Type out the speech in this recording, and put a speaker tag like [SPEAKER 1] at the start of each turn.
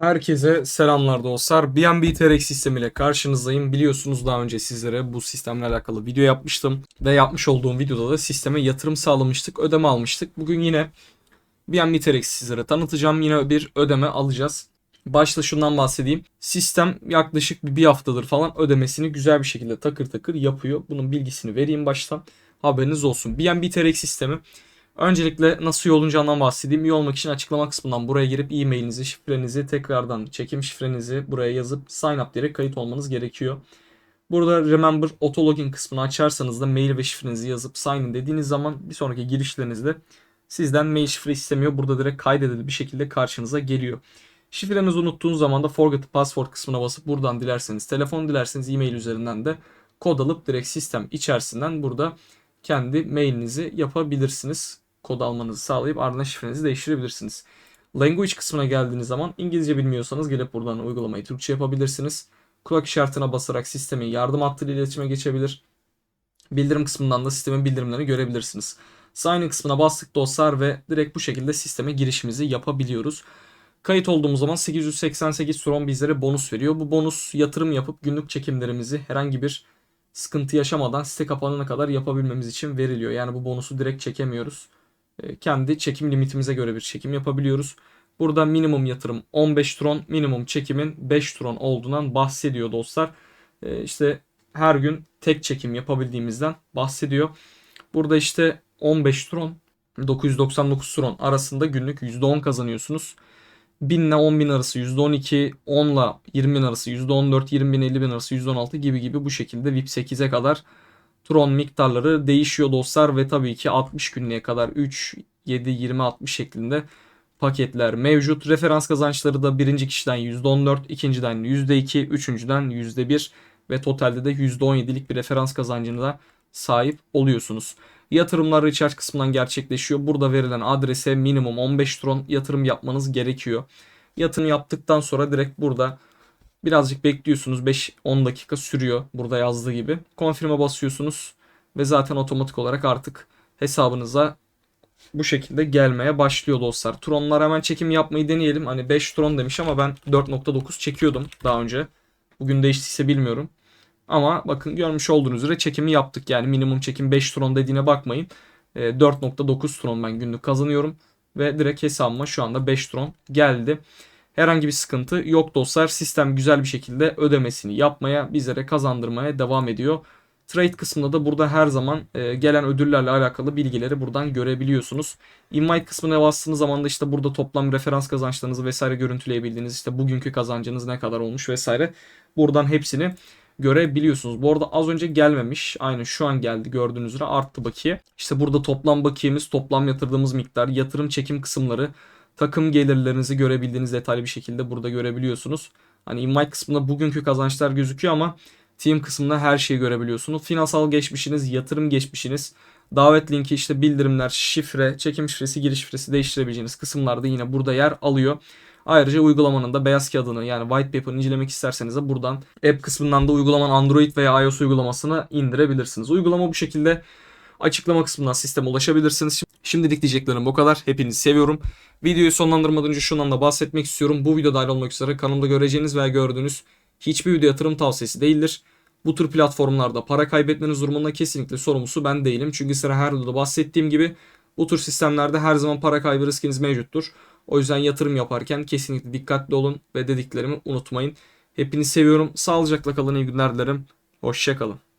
[SPEAKER 1] Herkese selamlar dostlar. BNB TRX sistemiyle karşınızdayım. Biliyorsunuz daha önce sizlere bu sistemle alakalı video yapmıştım. Ve yapmış olduğum videoda da sisteme yatırım sağlamıştık, ödeme almıştık. Bugün yine BNB TRX sizlere tanıtacağım. Yine bir ödeme alacağız. Başta şundan bahsedeyim. Sistem yaklaşık bir, haftadır falan ödemesini güzel bir şekilde takır takır yapıyor. Bunun bilgisini vereyim baştan. Haberiniz olsun. BNB TRX sistemi Öncelikle nasıl iyi olunacağından bahsedeyim. İyi olmak için açıklama kısmından buraya girip e-mailinizi, şifrenizi, tekrardan çekim şifrenizi buraya yazıp sign up diyerek kayıt olmanız gerekiyor. Burada remember auto login kısmını açarsanız da mail ve şifrenizi yazıp sign in dediğiniz zaman bir sonraki girişlerinizde sizden mail şifre istemiyor. Burada direkt kaydedildi bir şekilde karşınıza geliyor. Şifrenizi unuttuğunuz zaman da forget password kısmına basıp buradan dilerseniz telefon dilerseniz e-mail üzerinden de kod alıp direkt sistem içerisinden burada kendi mailinizi yapabilirsiniz. Kod almanızı sağlayıp ardından şifrenizi değiştirebilirsiniz. Language kısmına geldiğiniz zaman İngilizce bilmiyorsanız gelip buradan uygulamayı Türkçe yapabilirsiniz. Kulak işaretine basarak sistemin yardım hattıyla iletişime geçebilir. Bildirim kısmından da sistemin bildirimlerini görebilirsiniz. Sign kısmına bastık dostlar ve direkt bu şekilde sisteme girişimizi yapabiliyoruz. Kayıt olduğumuz zaman 888 Tron bizlere bonus veriyor. Bu bonus yatırım yapıp günlük çekimlerimizi herhangi bir sıkıntı yaşamadan site kapanana kadar yapabilmemiz için veriliyor. Yani bu bonusu direkt çekemiyoruz. E, kendi çekim limitimize göre bir çekim yapabiliyoruz. Burada minimum yatırım 15 tron, minimum çekimin 5 tron olduğundan bahsediyor dostlar. E, işte her gün tek çekim yapabildiğimizden bahsediyor. Burada işte 15 tron, 999 tron arasında günlük %10 kazanıyorsunuz. 1000 ile 10 bin arası %12, 10 ile 20 bin arası %14, 20 bin 50 bin arası %16 gibi gibi bu şekilde VIP 8'e kadar Tron miktarları değişiyor dostlar ve tabii ki 60 günlüğe kadar 3, 7, 20, 60 şeklinde paketler mevcut. Referans kazançları da birinci kişiden %14, ikinciden %2, üçüncüden %1 ve totalde de %17'lik bir referans kazancına da sahip oluyorsunuz. Yatırımlar recharge kısmından gerçekleşiyor. Burada verilen adrese minimum 15 tron yatırım yapmanız gerekiyor. Yatırım yaptıktan sonra direkt burada birazcık bekliyorsunuz. 5-10 dakika sürüyor burada yazdığı gibi. Confirm'e basıyorsunuz ve zaten otomatik olarak artık hesabınıza bu şekilde gelmeye başlıyor dostlar. Tronlar hemen çekim yapmayı deneyelim. Hani 5 tron demiş ama ben 4.9 çekiyordum daha önce. Bugün değiştiyse bilmiyorum. Ama bakın görmüş olduğunuz üzere çekimi yaptık. Yani minimum çekim 5 tron dediğine bakmayın. 4.9 e, tron ben günlük kazanıyorum. Ve direkt hesabıma şu anda 5 tron geldi. Herhangi bir sıkıntı yok dostlar. Sistem güzel bir şekilde ödemesini yapmaya, bizlere kazandırmaya devam ediyor. Trade kısmında da burada her zaman e, gelen ödüllerle alakalı bilgileri buradan görebiliyorsunuz. Invite kısmına bastığınız zaman da işte burada toplam referans kazançlarınızı vesaire görüntüleyebildiğiniz işte bugünkü kazancınız ne kadar olmuş vesaire. Buradan hepsini görebiliyorsunuz. Bu arada az önce gelmemiş. Aynı şu an geldi gördüğünüz üzere arttı bakiye. İşte burada toplam bakiyemiz, toplam yatırdığımız miktar, yatırım çekim kısımları, takım gelirlerinizi görebildiğiniz detaylı bir şekilde burada görebiliyorsunuz. Hani invite kısmında bugünkü kazançlar gözüküyor ama team kısmında her şeyi görebiliyorsunuz. Finansal geçmişiniz, yatırım geçmişiniz, davet linki, işte bildirimler, şifre, çekim şifresi, giriş şifresi değiştirebileceğiniz kısımlarda yine burada yer alıyor. Ayrıca uygulamanın da beyaz kağıdını yani white paper'ını incelemek isterseniz de buradan app kısmından da uygulamanın Android veya iOS uygulamasını indirebilirsiniz. Uygulama bu şekilde açıklama kısmından sisteme ulaşabilirsiniz. Şimdilik diyeceklerim bu kadar. Hepinizi seviyorum. Videoyu sonlandırmadan önce şundan da bahsetmek istiyorum. Bu video dahil olmak üzere kanalımda göreceğiniz veya gördüğünüz hiçbir video yatırım tavsiyesi değildir. Bu tür platformlarda para kaybetmeniz durumunda kesinlikle sorumlusu ben değilim. Çünkü sıra her videoda bahsettiğim gibi bu tür sistemlerde her zaman para kaybı riskiniz mevcuttur. O yüzden yatırım yaparken kesinlikle dikkatli olun ve dediklerimi unutmayın. Hepinizi seviyorum. Sağlıcakla kalın. iyi günler dilerim. Hoşçakalın.